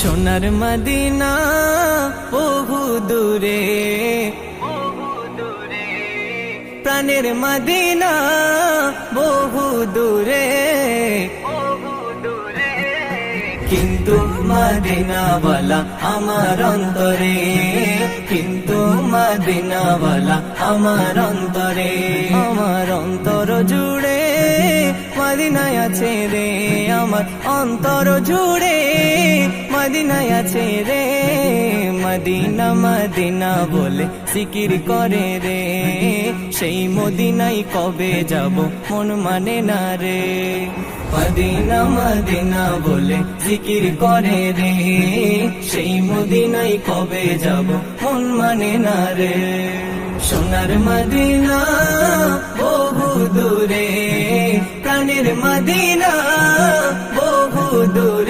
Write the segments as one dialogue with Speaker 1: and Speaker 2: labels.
Speaker 1: সোনার মদিনা, বহু দূরে। প্রাণের মদিনা, বহু দূরে। কিন্তু মদিনাওয়ালা আমার অন্তরে, কিন্তু মদিনাওয়ালা আমার অন্তরে। আমার অন্তর জুড়ে মদিনায় আছে রে, আমার অন্তর জুড়ে মদিনায় আছে রে। মদিনা মদিনা বলে সিকির করে রে। সেই মদিনাই কবে যাব মন মানে না রে। মদিনা মদিনা বলে জিকির করে রে। সেই মদিনাই কবে যাব মন মানে না রে। সোনার মদিনা বহু দূরে, প্রাণের মদিনা বহু দূরে।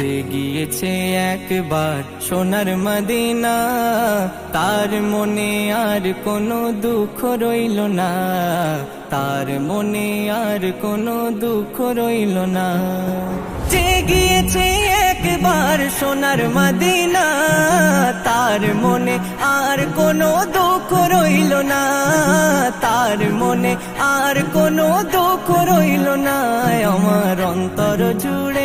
Speaker 1: যে গিয়েছে একবার সোনার মদিনা। তার মনে আর কোনো দুঃখ রইল না। তার মনে আর কোনো দুঃখ রইল না। যে গিয়েছে একবার সোনার মদিনা। তার মনে আর কোনো দুঃখ রইল না। তার মনে আর কোনো দুঃখ রইল না। আমার অন্তর জুড়ে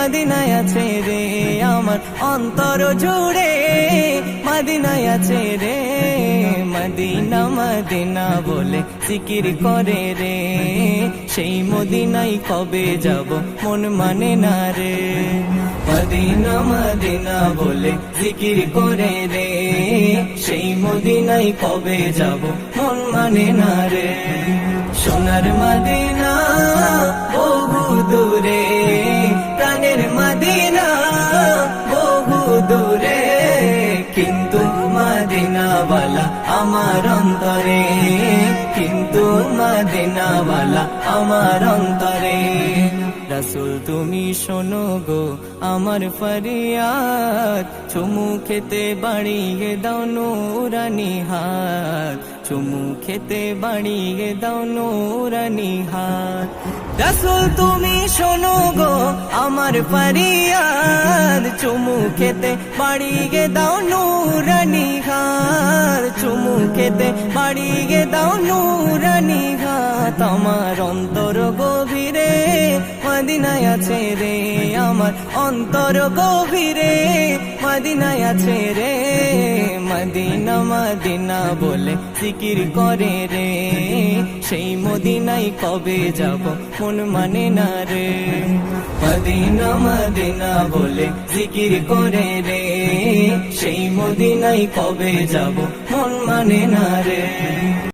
Speaker 1: মদিনায় আছে রে আমার অন্তর জুড়ে। মদিনায় আছে রে, মদিনা মদিনা বলে সিকির করে রে। সেই মদিনাই কবে যাব মন মানে না রে। মদিনা মদিনা বলে জিকির করে রে। সেই মদিনাই কবে যাব মন মানে না রে। সোনার মদিনা কিন্তু মদিনাওয়ালা আমার অন্তরে, কিন্তু মদিনাওয়ালা আমার অন্তরে। রসুল, তুমি শোনো গো, আমার ফরিয়াদ। চুমু খেতে বাড়িয়ে দাও নুরানি হাত। চুমু খেতে বাড়িয়ে দাও নুরানি হাত। রসুল, তুমি শোনো গো, আমার ফরিয়াদ। চুমু খেতে বাড়িয়ে দাও নুরানি হাত। চুমু খেতে বাড়িয়ে দাও নুরানি হাত। আমার অন্তর গভীরে মদিনায় আছে রে। আমার অন্তর গভীরে মদিনায় আছে রে। মদিনা মদিনা বলে জিকির করে রে। সেই মদিনাই কবে যাব, মন মানে না রে। মদিনা মদিনা বলে জিকির করে রে। সেই মদিনাই কবে যাব, মন মানে না রে।